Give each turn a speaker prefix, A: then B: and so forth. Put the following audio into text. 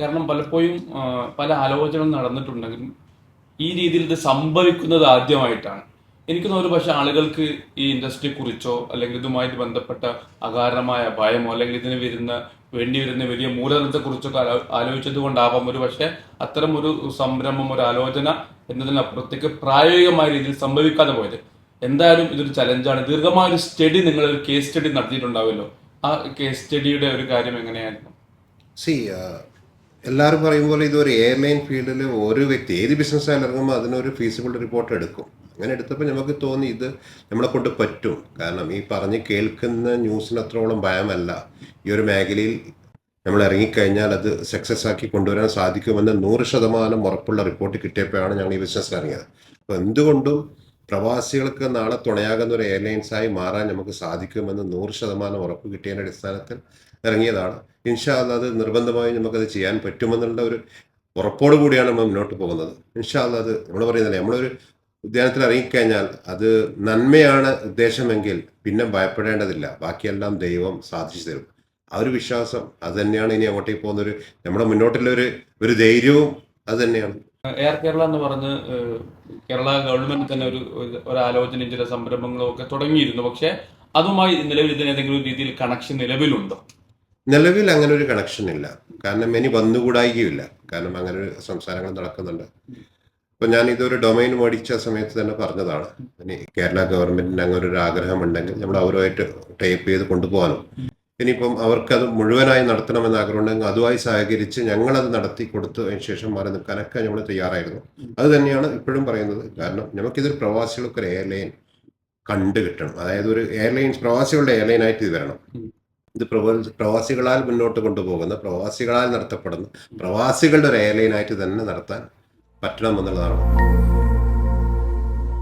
A: കാരണം പലപ്പോഴും പല ആലോചനകൾ നടന്നിട്ടുണ്ടെങ്കിലും ഈ രീതിയിൽ ഇത് സംഭവിക്കുന്നത് ആദ്യമായിട്ടാണ്. എനിക്ക് തോന്നുന്നു പക്ഷെ ആളുകൾക്ക് ഈ ഇൻഡസ്ട്രിയെ കുറിച്ചോ അല്ലെങ്കിൽ ഇതുമായിട്ട് ബന്ധപ്പെട്ട അകാരണമായ ഭയമോ അല്ലെങ്കിൽ ഇതിന് വരുന്ന വേണ്ടി വരുന്ന വലിയ മൂലധനത്തെ കുറിച്ചൊക്കെ ആലോ- ആലോചിച്ചത് കൊണ്ടാവാം ഒരു പക്ഷെ അത്തരം ഒരു സംരംഭം ഒരു ആലോചന എന്നതിനപ്പുറത്തേക്ക് പ്രായോഗികമായ രീതിയിൽ സംഭവിക്കാതെ പോയത്. എന്തായാലും ഇതൊരു ചലഞ്ചാണ്. ദീർഘമായ ഒരു സ്റ്റഡി നിങ്ങൾ ഒരു കേസ് സ്റ്റഡി നടത്തിയിട്ടുണ്ടാവുമല്ലോ. ആ കേസ് സ്റ്റഡിയുടെ ഒരു കാര്യം എങ്ങനെയായിരുന്നു?
B: സി എല്ലാവരും പറയും പോലെ ഇതൊരു എ മെയിൻ ഫീൽഡിൽ ഒരു വ്യക്തി ഏത് ബിസിനസ് ഇറങ്ങുമ്പോൾ അതിനൊരു ഫീസിബിൾ റിപ്പോർട്ട് എടുക്കും. അങ്ങനെ എടുത്തപ്പോൾ നമുക്ക് തോന്നി ഇത് നമ്മളെ കൊണ്ട് പറ്റും. കാരണം ഈ പറഞ്ഞ് കേൾക്കുന്ന ന്യൂസിന് അത്രോളം ഭയമല്ല. ഈ ഒരു മേഖലയിൽ നമ്മൾ ഇറങ്ങിക്കഴിഞ്ഞാൽ അത് സക്സസ് ആക്കി കൊണ്ടുവരാൻ സാധിക്കുമെന്ന് നൂറ് ശതമാനം ഉറപ്പുള്ള റിപ്പോർട്ട് കിട്ടിയപ്പോഴാണ് ഞങ്ങൾ ഈ ബിസിനസ്സിൽ ഇറങ്ങിയത്. അപ്പോൾ എന്തുകൊണ്ടും പ്രവാസികൾക്ക് നാളെ തുണയാകുന്ന ഒരു എയർലൈൻസായി മാറാൻ നമുക്ക് സാധിക്കുമെന്ന് നൂറ് ശതമാനം ഉറപ്പ് കിട്ടിയതിന്റെ അടിസ്ഥാനത്തിൽ ഇറങ്ങിയതാണ്. ഇൻഷാല്ല അത് നിർബന്ധമായും നമുക്കത് ചെയ്യാൻ പറ്റുമെന്നുള്ള ഒരു ഉറപ്പോടു കൂടിയാണ് നമ്മൾ മുന്നോട്ട് പോകുന്നത്. ഇൻഷാല്ല അത് നമ്മൾ പറയുന്നില്ല നമ്മളൊരു ഉദ്യാനത്തിൽ ഇറങ്ങിക്കഴിഞ്ഞാൽ അത് നന്മയാണ് ഉദ്ദേശമെങ്കിൽ പിന്നെ ഭയപ്പെടേണ്ടതില്ല. ബാക്കിയെല്ലാം ദൈവം സാധിച്ചു തരും. ആ ഒരു വിശ്വാസം അത് തന്നെയാണ് ഇനി അങ്ങോട്ടേക്ക് പോകുന്നൊരു നമ്മുടെ മുന്നോട്ടുള്ള ഒരു ഒരു ധൈര്യവും അത് തന്നെയാണ്.
A: എയർ കേരള എന്ന് പറഞ്ഞ് കേരള ഗവൺമെന്റ് തന്നെ ഒരു ഒരു- ആലോചനയും ചില സംരംഭങ്ങളും ഒക്കെ തുടങ്ങിയിരുന്നു. പക്ഷെ അതുമായി നിലവിൽ ഇതിന് ഏതെങ്കിലും രീതിയിൽ കണക്ഷൻ നിലവിലുണ്ടോ?
B: നിലവിൽ അങ്ങനെ ഒരു കണക്ഷൻ ഇല്ല. കാരണം ഇനി വന്നുകൂടായികയില്ല കാരണം അങ്ങനെ ഒരു സംസാരങ്ങൾ നടക്കുന്നുണ്ട്. ഇപ്പൊ ഞാൻ ഇതൊരു ഡൊമൈൻ മേടിച്ച സമയത്ത് തന്നെ പറഞ്ഞതാണ്. ഇനി കേരള ഗവൺമെന്റിന് അങ്ങനെ ഒരു ആഗ്രഹം ഉണ്ടെങ്കിൽ നമ്മൾ അവരുമായിട്ട് ടൈപ്പ് ചെയ്ത് കൊണ്ടുപോകാനും. ഇനിയിപ്പം അവർക്കത് മുഴുവനായി നടത്തണമെന്ന് ആഗ്രഹമുണ്ടെങ്കിൽ അതുമായി സഹകരിച്ച് ഞങ്ങളത് നടത്തി കൊടുത്തു അതിന് ശേഷം മാറി നിൽക്കാനൊക്കെ നമ്മൾ തയ്യാറായിരുന്നു. അത് തന്നെയാണ് ഇപ്പോഴും പറയുന്നത്. കാരണം നമുക്കിതൊരു പ്രവാസികൾക്ക് ഒരു എയർലൈൻ കണ്ടു കിട്ടണം. അതായത് ഒരു എയർലൈൻസ് പ്രവാസികളുടെ എയർലൈനായിട്ട് ഇത് വരണം. ഇത് പ്രവാസികളാൽ മുന്നോട്ട് കൊണ്ടുപോകുന്ന പ്രവാസികളാൽ നടത്തപ്പെടുന്ന പ്രവാസികളുടെ ഒരു എയർലൈനായിട്ട് തന്നെ നടത്താൻ പറ്റണം എന്നുള്ളതാണ്.